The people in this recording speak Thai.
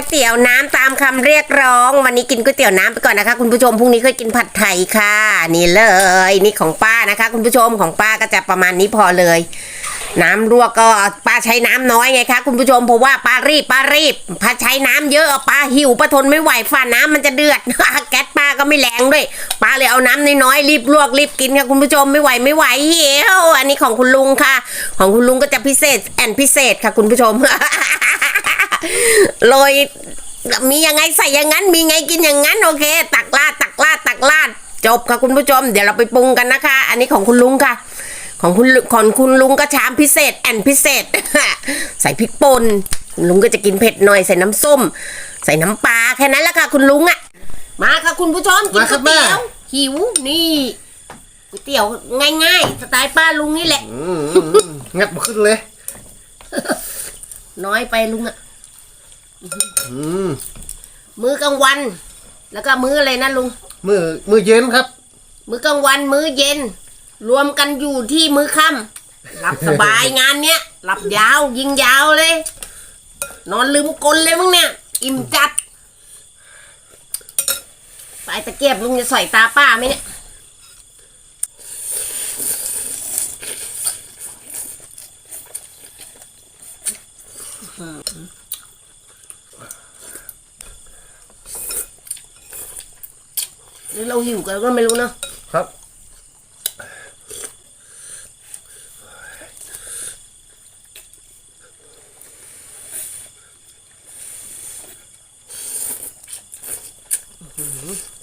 ก๋วยเตี๋ยวน้ำตามคำเรียกร้อง วันนี้กินก๋วยเตี๋ยวน้ำไปก่อนนะคะ คุณผู้ชมพรุ่งนี้ค่อยกินผัดไทยค่ะ นี่เลย นี่ของป้านะคะ คุณผู้ชมของป้าก็จะประมาณนี้พอเลย น้ำลวก็ป้าใช้น้ำน้อยไงคะคุณผู้ชมเพราะว่าป้ารีบป้ารีบพาใช้น้ำเยอะป้าหิวป้าทนไม่ไหวฝ่าน้ำมันจะเดือดแก๊สป้าก็ไม่แรงด้วยป้าเลยเอาน้ำน้อยๆรีบลวกรีบกินค่ะคุณผู้ชมไม่ไหวไม่ไหวเหี่ยวอันนี้ของคุณลุงค่ะ ของคุณลุงก็จะพิเศษแอนพิเศษค่ะคุณผู้ชม โรยมียังไงใส่อย่างนั้น มีไงกินอย่างนั้นโอเค ตักลาดตักลาดตักลาดจบค่ะคุณผู้ชม เดี๋ยวเราไปปรุงกันนะคะ อันนี้ของคุณลุงค่ะ ของคุณลุของคุณลุงก็ชามพิเศษแอนพิเศษ ใส่พริกป่นคุณลุงก็จะกินเผ็ดหน่อยใส่น้ำส้ม ใส่น้ำปลาแค่นั้นแหละค่ะ คุณลุงอะมาค่ะคุณผู้ชมกินมาครัก๋วยบเตี๋ยวแม่หิวนี่ก๋วยเตี๋ยวง่ายๆสไตล์ป้าลุงนี่แหละอืมอืมอืมงัดมาขึ้นเลย น้อยไปลุงอะ อืมมื้อกลางวัน แล้วก็มื้ออะไรนะลุง มือมือเย็นครับ มื้อกลางวันมื้อเย็น รวมกันอยู่ที่มื้อค่ำหลับสบาย งานเนี้ยหลับยาวยิงยาวเลย นอนลืมกลเลยมั้งเนี่ย อิ่มจัดปลายตะเกียบลุงจะใส่ตาป้าไหมเนี่ย หรือเราหิวกันก็ไม่รู้เนาะครับอ